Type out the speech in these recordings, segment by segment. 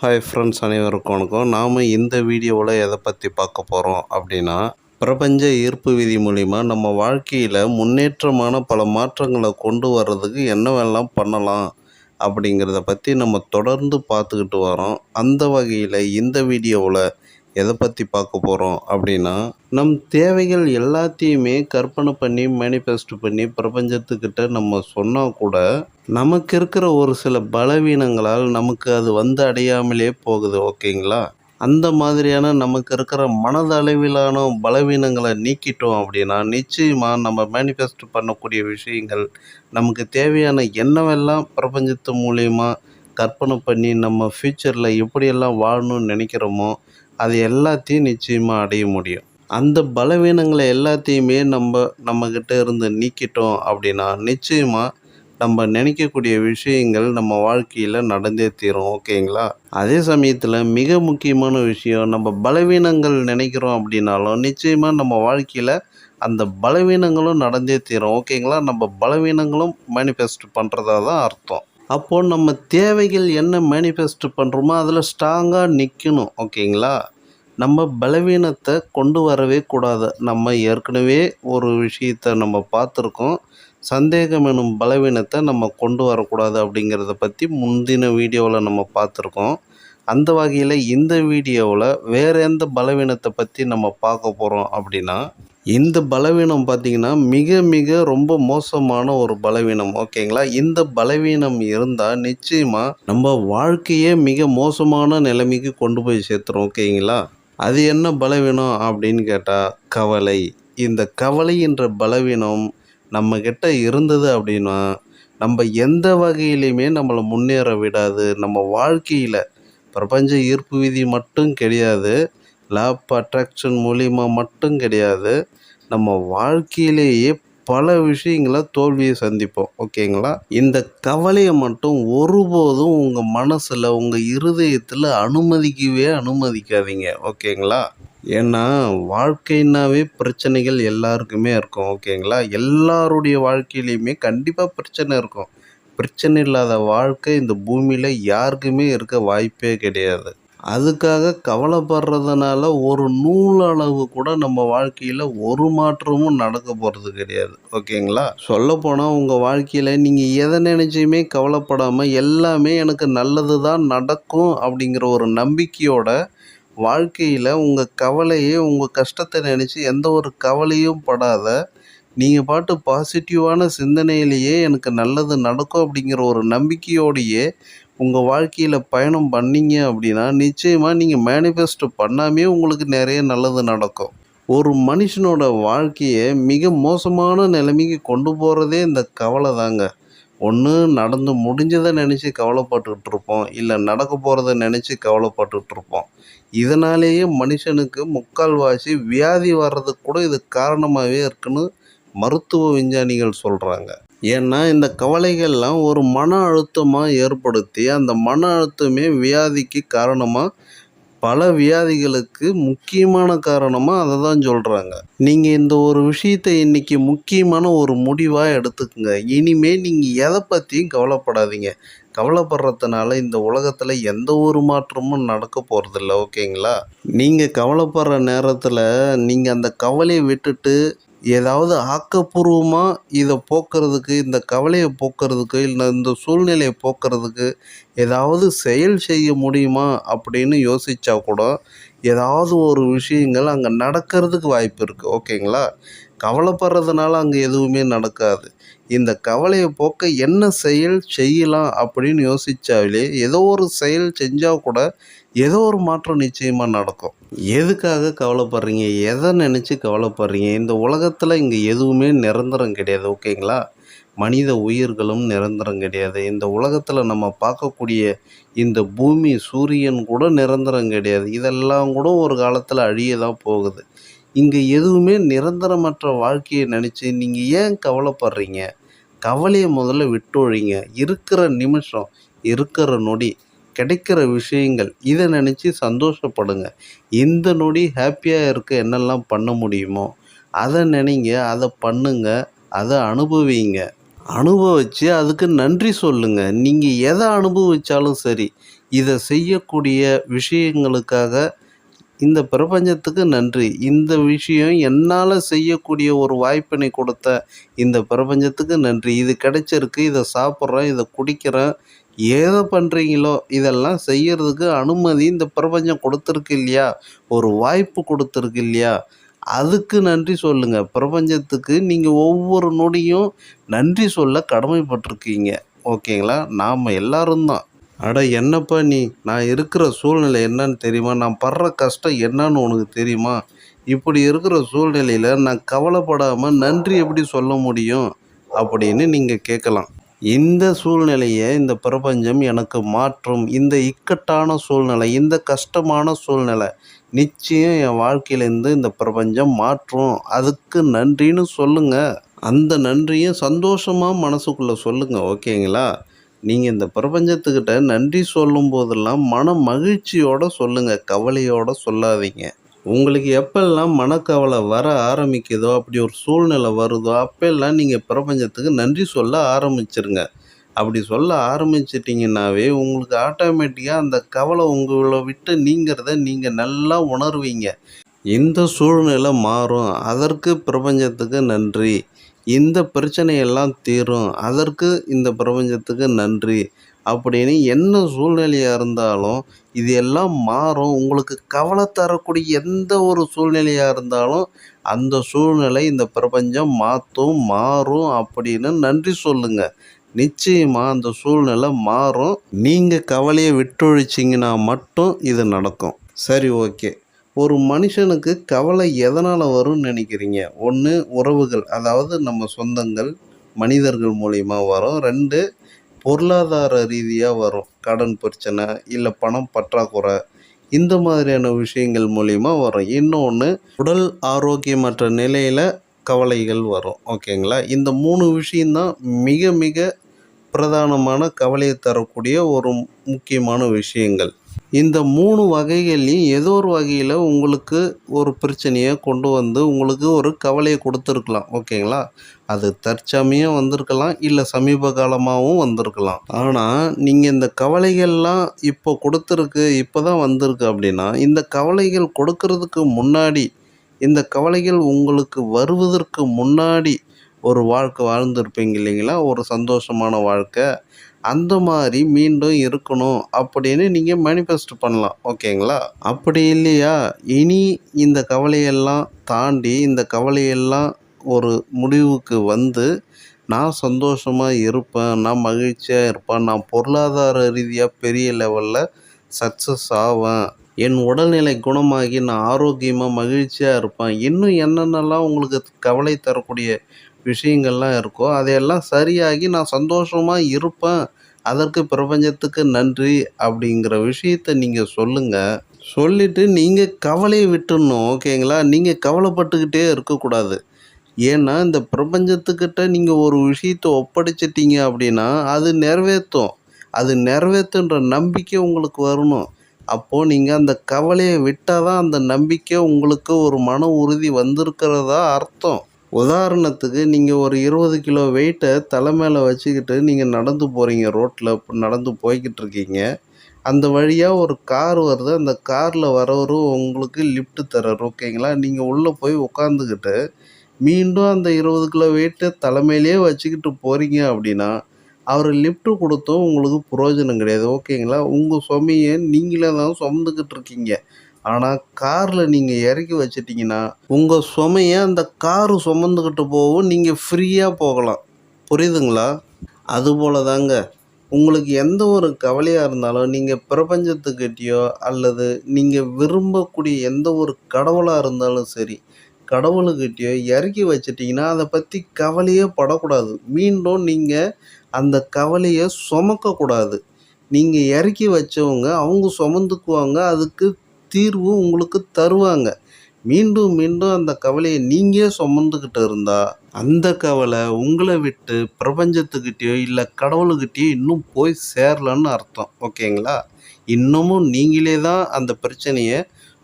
Hi friends அனைவருக்கும் வணக்கம். நாம் இந்த வீடியோவில் எதை பற்றி பார்க்க போகிறோம் அப்படின்னா பிரபஞ்ச ஈர்ப்பு விதி மூலிமா நம்ம வாழ்க்கையில் முன்னேற்றமான பல மாற்றங்களை கொண்டு வர்றதுக்கு என்னவெல்லாம் பண்ணலாம் அப்படிங்கிறத பற்றி நம்ம தொடர்ந்து பார்த்துக்கிட்டு வரோம். அந்த வகையில் இந்த வீடியோவில் எதை பற்றி பார்க்க போகிறோம் அப்படின்னா நம் தேவைகள் எல்லாத்தையுமே கற்பனை பண்ணி மேனிஃபெஸ்ட் பண்ணி பிரபஞ்சத்துக்கிட்ட நம்ம சொன்னால் கூட நமக்கு இருக்கிற ஒரு சில பலவீனங்களால் நமக்கு அது வந்து அடையாமலே போகுது ஓகேங்களா? அந்த மாதிரியான நமக்கு இருக்கிற மனதளவிலான பலவீனங்களை நீக்கிட்டோம் அப்படின்னா நிச்சயமாக நம்ம மேனிஃபெஸ்ட் பண்ணக்கூடிய விஷயங்கள் நமக்கு தேவையான என்னவெல்லாம் பிரபஞ்சத்து மூலியமாக கற்பனை பண்ணி நம்ம ஃப்யூச்சரில் எப்படியெல்லாம் வாழணும்னு நினைக்கிறோமோ அது எல்லாத்தையும் நிச்சயமாக அடைய முடியும். அந்த பலவீனங்களை எல்லாத்தையுமே நம்ம நம்மக்கிட்ட இருந்து நீக்கிட்டோம் அப்படின்னா நிச்சயமாக நம்ம நினைக்கக்கூடிய விஷயங்கள் நம்ம வாழ்க்கையில் நடந்தே தீரும் ஓகேங்களா? அதே சமயத்தில் மிக முக்கியமான விஷயம் நம்ம பலவீனங்கள் நினைக்கிறோம் அப்படின்னாலும் நிச்சயமாக நம்ம வாழ்க்கையில் அந்த பலவீனங்களும் நடந்தே தீரும் ஓகேங்களா? நம்ம பலவீனங்களும் மேனிஃபெஸ்ட் பண்ணுறதா தான் அர்த்தம். அப்போது நம்ம தேவைகள் என்ன மேனிஃபெஸ்ட் பண்ணுறோமோ அதில் ஸ்ட்ராங்காக நிற்கணும் ஓகேங்களா நம்ம பலவீனத்தை கொண்டு வரவே கூடாது. நம்ம ஏற்கனவே ஒரு விஷயத்தை நம்ம பார்த்துருக்கோம். சந்தேகம் எனும் பலவீனத்தை நம்ம கொண்டு வரக்கூடாது அப்படிங்கிறத பற்றி முந்தின வீடியோவில் நம்ம பார்த்துருக்கோம். அந்த வகையில் இந்த வீடியோவில் வேறு எந்த பலவீனத்தை பற்றி நம்ம பார்க்க போகிறோம் அப்படின்னா இந்த பலவீனம் பார்த்திங்கன்னா மிக மிக ரொம்ப மோசமான ஒரு பலவீனம் ஓகேங்களா? இந்த பலவீனம் இருந்தால் நிச்சயமாக நம்ம வாழ்க்கையே மிக மோசமான நிலைமைக்கு கொண்டு போய் சேர்த்துரும் ஓகேங்களா? அது என்ன பலவீனம் அப்படின்னு கேட்டால் கவலை. இந்த கவலை என்ற பலவீனம் நம்மக்கிட்ட இருந்தது அப்படின்னா நம்ம எந்த வகையிலையுமே நம்மளை முன்னேற விடாது. நம்ம வாழ்க்கையில் பிரபஞ்ச ஈர்ப்பு விதி மட்டும் கிடையாது. லாப் அட்ராக்ஷன் மூலிமா மட்டும் கிடையாது. நம்ம வாழ்க்கையிலேயே பல விஷயங்கள தோல்வியை சந்திப்போம். ஓகேங்களா? இந்த கவலையை மட்டும் ஒருபோதும் உங்கள் மனசில் உங்கள் இருதயத்தில் அனுமதிக்கவே அனுமதிக்காதீங்க. ஓகேங்களா? ஏன்னா வாழ்க்கைனாவே பிரச்சனைகள் எல்லாருக்குமே இருக்கும். ஓகேங்களா? எல்லாருடைய வாழ்க்கையிலையுமே கண்டிப்பாக பிரச்சனை இருக்கும். பிரச்சனை இல்லாத வாழ்க்கை இந்த பூமியில் யாருக்குமே இருக்க வாய்ப்பே கிடையாது. அதுக்காக கவலைப்படுறதுனால ஒரு நூல் அளவு கூட நம்ம வாழ்க்கையில் ஒரு மாற்றமும் நடக்க போகிறது கிடையாது. ஓகேங்களா? சொல்லப்போனால் உங்கள் வாழ்க்கையில் நீங்கள் எதை நினச்சியுமே கவலைப்படாமல் எல்லாமே எனக்கு நல்லது தான் நடக்கும் அப்படிங்கிற ஒரு நம்பிக்கையோட வாழ்க்கையில் உங்கள் கவலையே உங்கள் கஷ்டத்தை நினச்சி எந்த ஒரு கவலையும் படாத நீங்கள் பாட்டு பாசிட்டிவான சிந்தனையிலேயே எனக்கு நல்லது நடக்கும் அப்படிங்கிற ஒரு நம்பிக்கையோடையே உங்கள் வாழ்க்கையில் பயணம் பண்ணீங்க அப்படின்னா நிச்சயமாக நீங்கள் மேனிஃபெஸ்டோ பண்ணாமே உங்களுக்கு நிறைய நல்லது நடக்கும். ஒரு மனுஷனோட வாழ்க்கையை மிக மோசமான நிலைமைக்கு கொண்டு போகிறதே இந்த கவலை தாங்க. ஒன்று நடந்து முடிஞ்சதை நினச்சி கவலைப்பட்டுக்கிட்டு இருப்போம். இல்லை நடக்க போகிறத நினச்சி கவலைப்பட்டுக்கிட்டு இருப்போம். இதனாலேயே மனுஷனுக்கு முக்கால்வாசி வியாதி வர்றதுக்கு கூட இது காரணமாகவே இருக்குன்னு மருத்துவ விஞ்ஞானிகள் சொல்கிறாங்க ஏன்னா இந்த கவலைகள்லாம் ஒரு மன அழுத்தமாக ஏற்படுத்தி அந்த மன அழுத்தமே வியாதிக்கு காரணமாக பல வியாதிகளுக்கு முக்கியமான காரணமாக அதை தான் சொல்கிறாங்க நீங்கள் இந்த ஒரு விஷயத்தை இன்றைக்கி முக்கியமான ஒரு முடிவாக எடுத்துக்கோங்க. இனிமேல் நீங்கள் எதை பற்றியும் கவலைப்படாதீங்க. கவலைப்படுறதுனால இந்த உலகத்தில் எந்த ஒரு மாற்றமும் நடக்க போகிறதில்ல ஓகேங்களா? நீங்கள் கவலைப்படுற நேரத்தில் நீங்கள் அந்த கவலையை விட்டுட்டு ஏதாவது ஆக்கப்பூர்வமாக இதை போக்குறதுக்கு இந்த கவலையை போக்குறதுக்கு இல்லை இந்த சூழ்நிலையை போக்குறதுக்கு ஏதாவது செயல் செய்ய முடியுமா அப்படின்னு யோசித்தா கூட ஏதாவது ஒரு விஷயங்கள் அங்கே நடக்கிறதுக்கு வாய்ப்பு இருக்குது ஓகேங்களா? கவலைப்படுறதுனால அங்கே எதுவுமே நடக்காது. இந்த கவலையை போக்க என்ன செயல் செய்யலாம் அப்படின்னு யோசித்தாலே ஏதோ ஒரு செயல் செஞ்சால் கூட ஏதோ ஒரு மாற்றம் நிச்சயமாக நடக்கும். எதுக்காக கவலைப்படுறீங்க? எதை நினச்சி கவலைப்படுறீங்க? இந்த உலகத்தில் இங்கே எதுவுமே நிரந்தரம் கிடையாது ஓகேங்களா? மனித உயிர்களும் நிரந்தரம் கிடையாது. இந்த உலகத்தில் நம்ம பார்க்கக்கூடிய இந்த பூமி சூரியன் கூட நிரந்தரம் கிடையாது. இதெல்லாம் கூட ஒரு காலத்தில் அழிய தான் போகுது. இங்கே எதுவுமே நிரந்தரமற்ற வாழ்க்கையை நினச்சி நீங்கள் ஏன் கவலைப்படுறீங்க? கவலையை முதல்ல விட்டொழிங்க. இருக்கிற நிமிஷம் இருக்கிற நொடி. கிடைக்கிற விஷயங்கள் இதை நினச்சி சந்தோஷப்படுங்க. இந்த நொடி ஹாப்பியாக இருக்க என்னெல்லாம் பண்ண முடியுமோ அதை நினைங்க அதை பண்ணுங்க அதை அனுபவிங்க. அனுபவித்து அதுக்கு நன்றி சொல்லுங்கள் நீங்கள் எதை அனுபவித்தாலும் சரி இதை செய்யக்கூடிய விஷயங்களுக்காக இந்த பிரபஞ்சத்துக்கு நன்றி. இந்த விஷயம் என்னால் செய்யக்கூடிய ஒரு வாய்ப்பினை கொடுத்த இந்த பிரபஞ்சத்துக்கு நன்றி. இது கிடைச்சிருக்கு இதை சாப்பிட்றேன் இதை குடிக்கிறேன் ஏதோ பண்ணுறீங்களோ இதெல்லாம் செய்கிறதுக்கு அனுமதி இந்த பிரபஞ்சம் கொடுத்துருக்கு இல்லையா? ஒரு வாய்ப்பு கொடுத்துருக்கு இல்லையா? அதுக்கு நன்றி சொல்லுங்கள் பிரபஞ்சத்துக்கு நீங்கள் ஒவ்வொரு நொடியும் நன்றி சொல்ல கடமைப்பட்டிருக்கீங்க. ஓகேங்களா? நாம் எல்லாரும் தான். அட என்னப்பா நீ? நான் இருக்கிற சூழ்நிலை என்னன்னு தெரியுமா? நான் படுற கஷ்டம் என்னன்னு உனக்கு தெரியுமா? இப்படி இருக்கிற சூழ்நிலையில் நான் கவலைப்படாமல் நன்றி எப்படி சொல்ல முடியும்? அப்படின்னு நீங்கள் கேட்கலாம். இந்த சூழ்நிலையை இந்த பிரபஞ்சம் எனக்கு மாற்றும். இந்த இக்கட்டான சூழ்நிலை இந்த கஷ்டமான சூழ்நிலை நிச்சயம் என் வாழ்க்கையிலேருந்து இந்த பிரபஞ்சம் மாற்றும். அதுக்கு நன்றின்னு சொல்லுங்கள் அந்த நன்றியும் சந்தோஷமாக மனசுக்குள்ளே சொல்லுங்கள் ஓகேங்களா? நீங்கள் இந்த பிரபஞ்சத்துக்கிட்ட நன்றி சொல்லும் போதெல்லாம் மன மகிழ்ச்சியோடு சொல்லுங்கள் கவலையோட சொல்லாதீங்க. உங்களுக்கு எப்பெல்லாம் மனக்கவலை வர ஆரம்பிக்குதோ அப்படி ஒரு சூழ்நிலை வருதோ அப்பெல்லாம் நீங்கள் பிரபஞ்சத்துக்கு நன்றி சொல்ல ஆரம்பிச்சிருங்க. அப்படி சொல்ல ஆரம்பிச்சிட்டிங்கனாவே உங்களுக்கு ஆட்டோமேட்டிக்காக அந்த கவலை உங்களை விட்டு நீங்கிறத நீங்கள் நல்லா உணர்வீங்க. இந்த சூழ்நிலை மாறும். அதற்கு பிரபஞ்சத்துக்கு நன்றி. இந்த பிரச்சனையெல்லாம் தீரும். அதற்கு இந்த பிரபஞ்சத்துக்கு நன்றி. அப்படின்னு என்ன சூழ்நிலையாக இருந்தாலும் இது எல்லாம் மாறும். உங்களுக்கு கவலை தரக்கூடிய எந்த ஒரு சூழ்நிலையாக இருந்தாலும் அந்த சூழ்நிலை இந்த பிரபஞ்சம் மாற்றும் மாறும் அப்படின்னு நன்றி சொல்லுங்கள் நிச்சயமாக அந்த சூழ்நிலை மாறும். நீங்கள் கவலையை விட்டொழிச்சிங்கன்னா மட்டும் இது நடக்கும். சரி ஓகே. ஒரு மனுஷனுக்கு கவலை எதனால் வரும்னு நினைக்கிறீங்க? ஒன்று உறவுகள் அதாவது நம்ம சொந்தங்கள் மனிதர்கள் மூலிமா வரும். ரெண்டு பொருளாதார ரீதியாக வரும். கடன் பிரச்சனை இல்லை பணம் பற்றாக்குறை இந்த மாதிரியான விஷயங்கள் மூலிமா வரும். இன்னொன்று உடல் ஆரோக்கியமற்ற நிலையில் கவலைகள் வரும். ஓகேங்களா? இந்த மூணு விஷயந்தான் மிக மிக பிரதானமான கவலையை தரக்கூடிய ஒரு முக்கியமான விஷயங்கள். இந்த மூணு வகைகள்லையும் ஏதோ ஒரு வகையில் உங்களுக்கு ஒரு பிரச்சனையை கொண்டு வந்து உங்களுக்கு ஒரு கவலையை கொடுத்துருக்கலாம். ஓகேங்களா? அது தற்சமயம் வந்திருக்கலாம் இல்லை சமீப காலமாகவும் வந்திருக்கலாம். ஆனால் நீங்கள் இந்த கவலைகள்லாம் இப்போ கொடுத்துருக்கு இப்போ தான் வந்திருக்கு அப்படின்னா இந்த கவலைகள் கொடுக்கறதுக்கு முன்னாடி இந்த கவலைகள் உங்களுக்கு வருவதற்கு முன்னாடி ஒரு வாழ்க்கை வாழ்ந்திருப்பீங்க இல்லைங்களா? ஒரு சந்தோஷமான வாழ்க்கை அந்த மாதிரி மீண்டும் இருக்கணும் அப்படின்னு நீங்கள் மேனிஃபெஸ்ட் பண்ணலாம் ஓகேங்களா? அப்படி இல்லையா? இனி இந்த கவலையெல்லாம் தாண்டி இந்த கவலையெல்லாம் ஒரு முடிவுக்கு வந்து நான் சந்தோஷமாக இருப்பேன் நான் மகிழ்ச்சியாக இருப்பேன் நான் பொருளாதார ரீதியாக பெரிய லெவலில் சக்ஸஸ் ஆவேன் என் உடல்நிலை குணமாகி நான் ஆரோக்கியமாக மகிழ்ச்சியாக இருப்பேன் இன்னும் என்னென்னலாம் உங்களுக்கு கவலை தரக்கூடிய விஷயங்கள்லாம் இருக்கோ அதையெல்லாம் சரியாகி நான் சந்தோஷமாக இருப்பேன். அதற்கு பிரபஞ்சத்துக்கு நன்றி அப்படிங்கிற விஷயத்த நீங்கள் சொல்லுங்கள் சொல்லிவிட்டு நீங்கள் கவலையை விட்டுடணும் ஓகேங்களா? நீங்கள் கவலைப்பட்டுக்கிட்டே இருக்கக்கூடாது. ஏன்னா இந்த பிரபஞ்சத்துக்கிட்ட நீங்கள் ஒரு விஷயத்த ஒப்படைச்சிட்டிங்க அப்படின்னா அது நிறைவேற்றும். அது நிறைவேற்றுன்ற நம்பிக்கை உங்களுக்கு வரணும். அப்போது நீங்கள் அந்த கவலையை விட்டால் தான் அந்த நம்பிக்கை உங்களுக்கு ஒரு மன உறுதி வந்திருக்கிறதா அர்த்தம். உதாரணத்துக்கு நீங்கள் ஒரு இருபது கிலோ வெயிட்டை தலை மேலே வச்சுக்கிட்டு நீங்கள் நடந்து போகிறீங்க ரோட்டில் நடந்து போய்கிட்டு இருக்கீங்க. அந்த வழியாக ஒரு கார் வருது. அந்த காரில் வரவரும் உங்களுக்கு லிஃப்ட் தர்றாரு ஓகேங்களா நீங்கள் உள்ளே போய் உட்காந்துக்கிட்டு மீண்டும் அந்த இருபது கிலோ வெயிட்டை தலைமையிலே வச்சுக்கிட்டு போகிறீங்க அப்படின்னா அவர் லிஃப்ட்டு கொடுத்தும் உங்களுக்கு பிரயோஜனம் கிடையாது ஓகேங்களா உங்கள் சுமையை நீங்களே தான் சுமந்துக்கிட்டு இருக்கீங்க. ஆனால் காரில் நீங்கள் இறக்கி வச்சிட்டிங்கன்னா உங்கள் சுமையை அந்த காரு சுமந்துக்கிட்டு போகவும் நீங்கள் ஃப்ரீயாக போகலாம். புரியுதுங்களா? அதுபோல் தாங்க உங்களுக்கு எந்த ஒரு கவலையாக இருந்தாலும் நீங்கள் பிரபஞ்சத்துக்கிட்டேயோ அல்லது நீங்கள் விரும்பக்கூடிய எந்த ஒரு கடவுளாக இருந்தாலும் சரி கடவுளுக்கிட்டேயோ இறக்கி வச்சிட்டிங்கன்னா அதை பற்றி கவலையே படக்கூடாது. மீண்டும் நீங்கள் அந்த கவலையை சுமக்கக்கூடாது. நீங்கள் இறக்கி வச்சவங்க அவங்க சுமந்துக்குவாங்க அதுக்கு தீர்வு உங்களுக்கு தருவாங்க. மீண்டும் மீண்டும் அந்த கவலையை நீங்கள் சுமந்துக்கிட்டு இருந்தால் அந்த கவலை உங்களை விட்டு பிரபஞ்சத்துக்கிட்டேயோ இல்லை கடவுளுக்கிட்டேயோ இன்னும் போய் சேரலன்னு அர்த்தம். ஓகேங்களா? இன்னமும் நீங்களே தான் அந்த பிரச்சனையை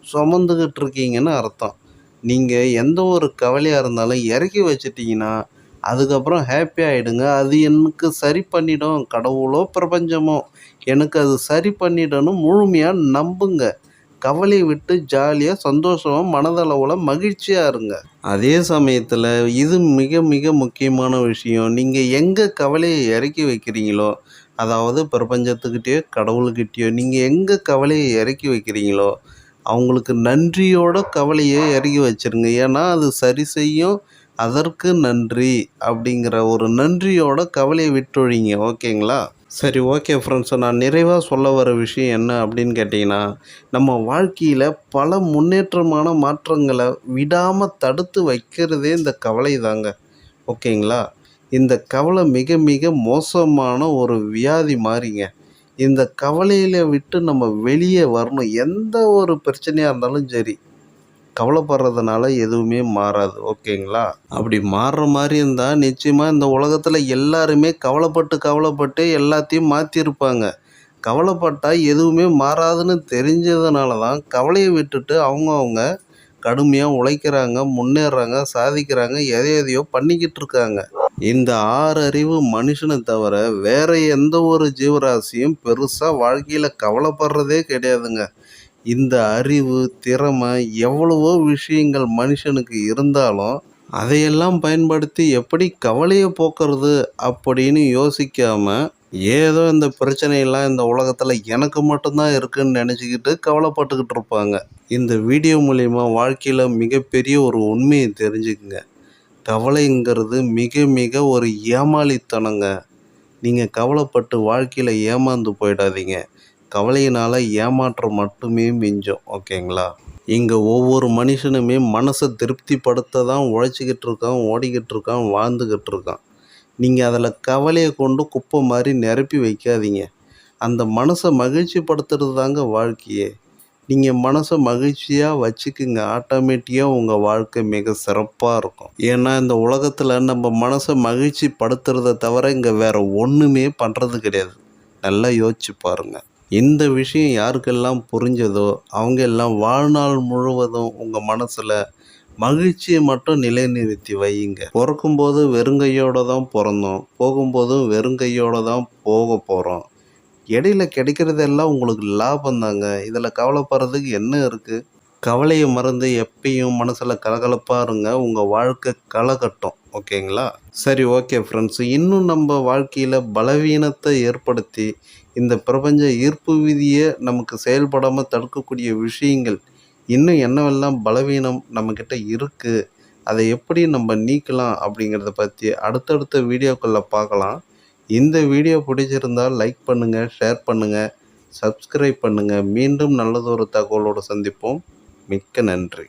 சுமந்துக்கிட்டு இருக்கீங்கன்னு அர்த்தம். நீங்கள் எந்த ஒரு கவலையாக இருந்தாலும் இறக்கி வச்சிட்டிங்கன்னா அதுக்கப்புறம் ஹாப்பி ஆகிடுங்க அது எனக்கு சரி பண்ணிடும். கடவுளோ பிரபஞ்சமோ எனக்கு அது சரி பண்ணிடன்னு முழுமையாக நம்புங்க. கவலையை விட்டு ஜாலியாக சந்தோஷமாக மனதளவில் மகிழ்ச்சியாக இருங்க. அதே சமயத்தில் இது மிக மிக முக்கியமான விஷயம். நீங்கள் எங்கே கவலையை இறக்கி வைக்கிறீங்களோ அதாவது பிரபஞ்சத்துக்கிட்டேயோ கடவுள்கிட்டயோ நீங்கள் எங்கே கவலையை இறக்கி வைக்கிறீங்களோ அவங்களுக்கு நன்றியோட கவலையை இறக்கி வச்சிருங்க. ஏன்னா அது சரி செய்யும் அதற்கு நன்றி அப்படிங்கிற ஒரு நன்றியோட கவலையை விட்டொழிங்க. ஓகேங்களா? சரி ஓகே ஃப்ரெண்ட்ஸ் நான் நிறைவாக சொல்ல வர விஷயம் என்ன அப்படின்னு கேட்டிங்கன்னா நம்ம வாழ்க்கையில் பல முன்னேற்றமான மாற்றங்களை விடாமல் தடுத்து வைக்கிறதே இந்த கவலை தாங்க ஓகேங்களா இந்த கவலை மிக மிக மோசமான ஒரு வியாதி மாறிங்க. இந்த கவலையில் விட்டு நம்ம வெளியே வரணும். எந்த ஒரு பிரச்சனையாக இருந்தாலும் சரி கவலைப்படுறதுனால எதுவுமே மாறாது ஓகேங்களா? அப்படி மாறுற மாதிரி இருந்தால் நிச்சயமாக இந்த உலகத்தில் எல்லாருமே கவலைப்பட்டு கவலைப்பட்டு எல்லாத்தையும் மாற்றிருப்பாங்க கவலைப்பட்டால் எதுவுமே மாறாதுன்னு தெரிஞ்சதுனால தான் கவலையை விட்டுட்டு அவங்கவுங்க கடுமையாக உழைக்கிறாங்க முன்னேறாங்க சாதிக்கிறாங்க எதை எதையோ பண்ணிக்கிட்டு இருக்காங்க. இந்த ஆறு அறிவு மனுஷனை தவிர வேற எந்த ஒரு ஜீவராசியும் பெருசாக வாழ்க்கையில் கவலைப்படுறதே கிடையாதுங்க. இந்த அறிவு திறமை எவ்வளவோ விஷயங்கள் மனுஷனுக்கு இருந்தாலும் அதையெல்லாம் பயன்படுத்தி எப்படி கவலையை போக்குறது அப்படின்னு யோசிக்காமல் ஏதோ இந்த பிரச்சனையெல்லாம் இந்த உலகத்தில் எனக்கு மட்டும்தான் இருக்குன்னு நினச்சிக்கிட்டு கவலைப்பட்டுக்கிட்டு இருப்பாங்க. இந்த வீடியோ மூலிமா வாழ்க்கையில் மிகப்பெரிய ஒரு உண்மையை தெரிஞ்சுக்குங்க. கவலைங்கிறது மிக மிக ஒரு ஏமாளித்தனங்க. நீங்கள் கவலைப்பட்டு வாழ்க்கையில் ஏமாந்து போயிடாதீங்க. கவலையினால் ஏமாற்றம் மட்டுமே மிஞ்சும் ஓகேங்களா? இங்கே ஒவ்வொரு மனுஷனுமே மனசை திருப்திப்படுத்த தான் உழைச்சிக்கிட்டு இருக்கான் ஓடிக்கிட்டு இருக்கான் வாழ்ந்துக்கிட்டு இருக்கான் நீங்கள் அதில் கவலையை கொண்டு குப்பை மாதிரி நிரப்பி வைக்காதீங்க. அந்த மனசை மகிழ்ச்சிப்படுத்துறது தாங்க வாழ்க்கையே. நீங்கள் மனசை மகிழ்ச்சியாக வச்சுக்குங்க. ஆட்டோமேட்டிக்காக உங்கள் வாழ்க்கை மிக சிறப்பாக இருக்கும். ஏன்னா இந்த உலகத்தில் நம்ம மனசை மகிழ்ச்சி படுத்துறதை தவிர இங்கே வேறு ஒன்றுமே பண்ணுறது கிடையாது. நல்லா யோசிச்சு பாருங்கள் இந்த விஷயம் யாருக்கெல்லாம் புரிஞ்சதோ அவங்க எல்லாம் வாழ்நாள் முழுவதும் உங்கள் மனசில் மகிழ்ச்சியை மட்டும் நிலைநிறுத்தி வையுங்க. பிறக்கும்போது வெறுங்கையோடு தான் பிறந்தோம். போகும்போதும் வெறுங்கையோடு தான் போக போகிறோம் இடையில கிடைக்கிறதெல்லாம் உங்களுக்கு லாபம் தாங்க. இதில் கவலைப்படுறதுக்கு என்ன இருக்குது கவலையை மறந்து எப்பயும் மனசில் கலகலப்பாக இருங்க. உங்கள் வாழ்க்கை களை கட்டும் ஓகேங்களா? சரி ஓகே ஃப்ரெண்ட்ஸ் இன்னும் நம்ம வாழ்க்கையில் பலவீனத்தை ஏற்படுத்தி இந்த பிரபஞ்ச ஈர்ப்பு விதியை நமக்கு செயல்படாமல் தடுக்கக்கூடிய விஷயங்கள் இன்னும் என்னவெல்லாம் பலவீனம் நம்மக்கிட்ட இருக்குது அதை எப்படி நம்ம நீக்கலாம் அப்படிங்கிறத பற்றி அடுத்தடுத்த வீடியோக்களில் பார்க்கலாம். இந்த வீடியோ பிடிச்சிருந்தால் லைக் பண்ணுங்கள் ஷேர் பண்ணுங்கள் சப்ஸ்கிரைப் பண்ணுங்கள் மீண்டும் நல்லதொரு தகவலோடு சந்திப்போம். மிக்க நன்றி.